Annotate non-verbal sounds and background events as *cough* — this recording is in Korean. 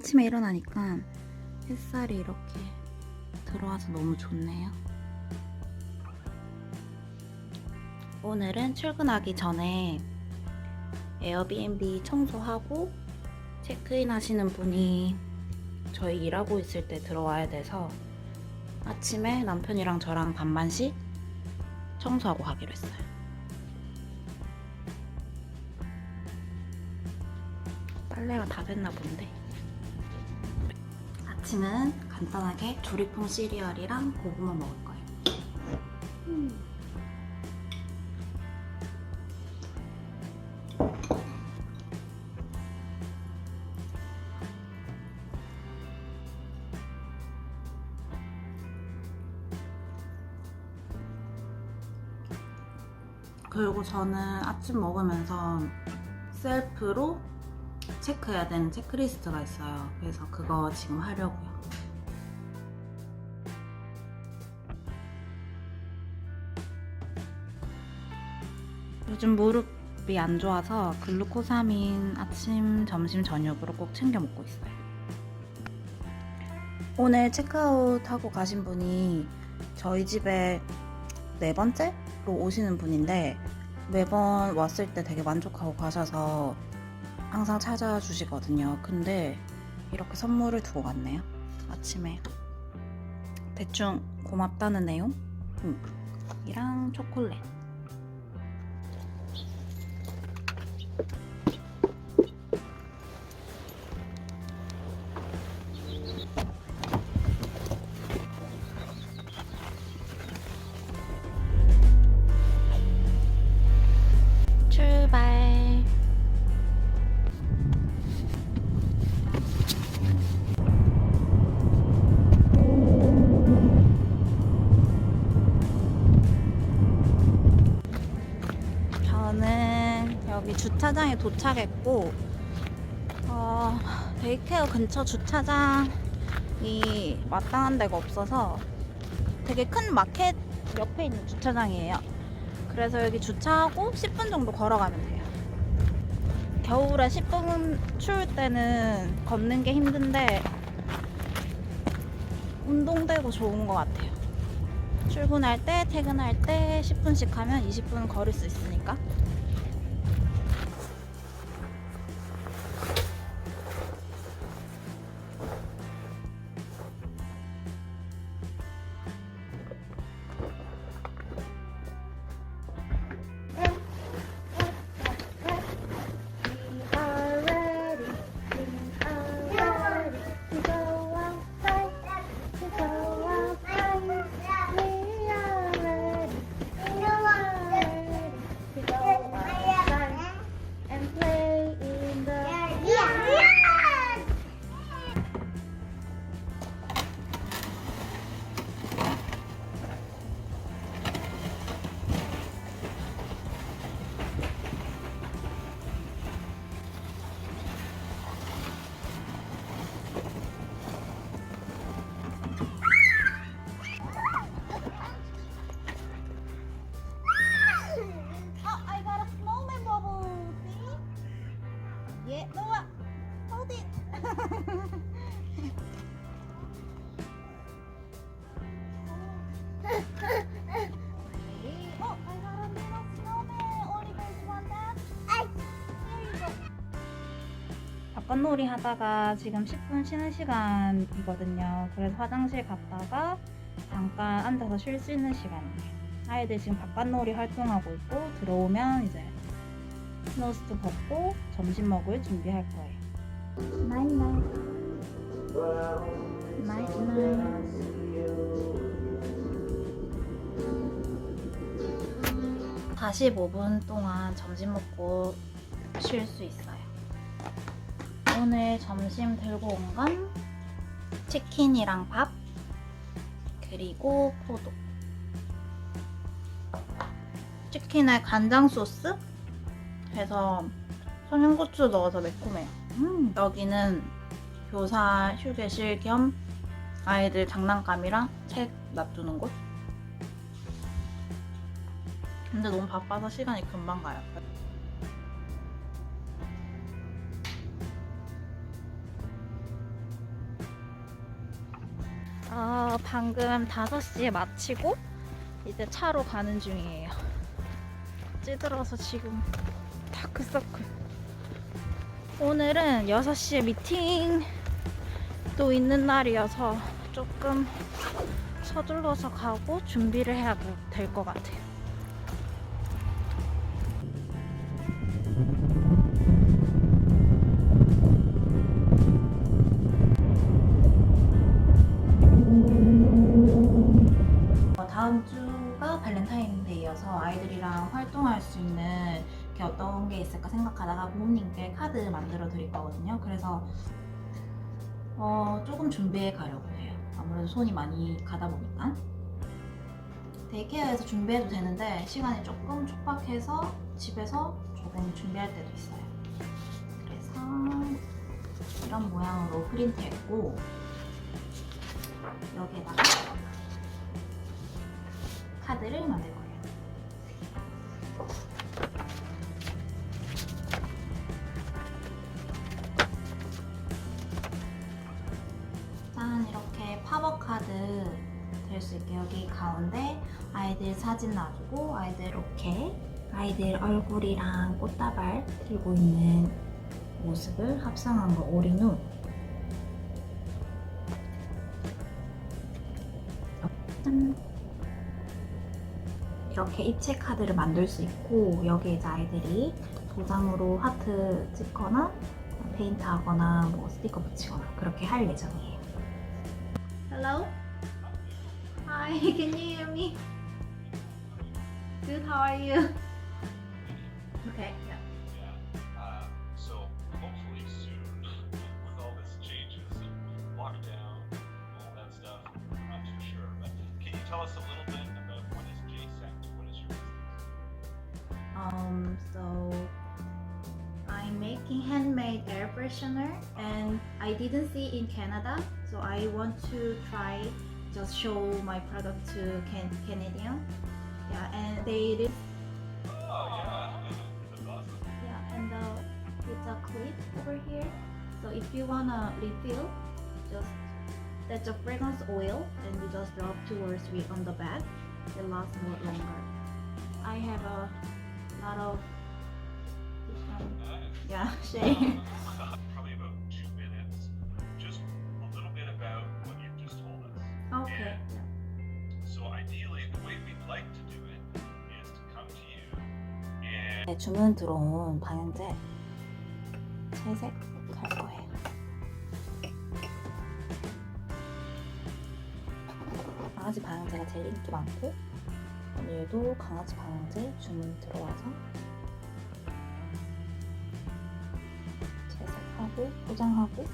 아침에 일어나니까 햇살이 이렇게 들어와서 너무 좋네요. 오늘은 출근하기 전에 에어비앤비 청소하고 체크인 하시는 분이 저희 일하고 있을 때 들어와야 돼서 아침에 남편이랑 저랑 반반씩 청소하고 가기로 했어요. 빨래가 다 됐나 본데. 아침은 간단하게 조리퐁 시리얼이랑 고구마 먹을 거예요. 음. 그리고 저는 아침 먹으면서 셀프로 체크해야 되는 체크리스트가 있어요. 그래서 그거 지금 하려고요. 요즘 무릎이 안 좋아서 글루코사민 아침, 점심, 저녁으로 꼭 챙겨 먹고 있어요. 오늘 체크아웃 하고 가신 분이 저희 집에 네 번째로 오시는 분인데 매번 왔을 때 되게 만족하고 가셔서 항상 찾아주시거든요. 근데 이렇게 선물을 두고 갔네요. 아침에 대충 고맙다는 내용? 응. 이랑 초콜릿. 주차장에 도착했고, 어, 데이케어 근처 주차장이 마땅한 데가 없어서 되게 큰 마켓 옆에 있는 주차장이에요. 그래서 여기 주차하고 10분 정도 걸어가면 돼요. 겨울에 10분 추울 때는 걷는 게 힘든데 운동되고 좋은 것 같아요. 출근할 때, 퇴근할 때 10분씩 하면 20분 걸을 수 있으니까. Yeah, Noah, hold it. oh, I got a little snowman. Oliver's want that? Here you go. 바깥놀이 하다가 지금 10분 쉬는 시간이거든요. 그래서 화장실 갔다가 잠깐 앉아서 쉴 수 있는 시간이에요. 아이들 지금 바깥놀이 활동하고 있고 들어오면 이제 스노스트 벗고 점심 먹을 준비할 거예요. 나잇 나잇. 나잇 나잇. 45분 동안 점심 먹고 쉴 수 있어요. 오늘 점심 들고 온 건 치킨이랑 밥 그리고 포도. 치킨에 간장 소스 해서 청양고추 넣어서 매콤해요. 음, 여기는 교사 휴게실 겸 아이들 장난감이랑 책 놔두는 곳. 근데 너무 바빠서 시간이 금방 가요. 아, 방금 5시에 마치고 이제 차로 가는 중이에요. 찌들어서 지금 다크서클. 오늘은 6시에 미팅도 있는 날이어서 조금 서둘러서 가고 준비를 해야 될 것 같아요. 어, 다음 주가 발렌타인데이여서 아이들이랑 활동할 수 있는 게 어떤 게 있을까 생각하다가 부모님께 카드 만들어 드릴 거거든요. 그래서 어, 조금 준비해 가려고 해요. 아무래도 손이 많이 가다 보니까. 데이케어에서 준비해도 되는데 시간이 조금 촉박해서 집에서 조금 준비할 때도 있어요. 그래서 이런 모양으로 프린트했고 여기에다가 카드를 만들 거예요. 될수 있게 여기 가운데 아이들 사진 놔두고 아이들 이렇게 아이들 얼굴이랑 꽃다발 들고 있는 모습을 합성한 거 올인 후 짠 이렇게 입체 카드를 만들 수 있고 여기에 이제 아이들이 도장으로 하트 찍거나 페인트 하거나 뭐 스티커 붙이거나 그렇게 할 예정이에요. Hello? Hi, *laughs* can you hear me? Good, how are you? Okay, yeah. Yeah. Uh, so hopefully soon, with all this changes and lockdown, all that stuff, I'm not too sure. But can you tell us a little bit about what is? What is your business? Um, so I'm making handmade air freshener and I didn't see in Canada, so I want to try just show my product to can- Canadian. Yeah, and they did Oh yeah, that's awesome. yeah, and uh, it's a clip over here. So if you wanna refill, just that's a fragrance oil, and you just rub towards it on the back. It lasts more longer. I have a lot of yeah *laughs* shade. 네, 주문 들어온 방향제 채색 할 거예요. 강아지 방향제가 제일 인기 많고 오늘도 강아지 방향제 주문 들어와서 채색하고 포장하고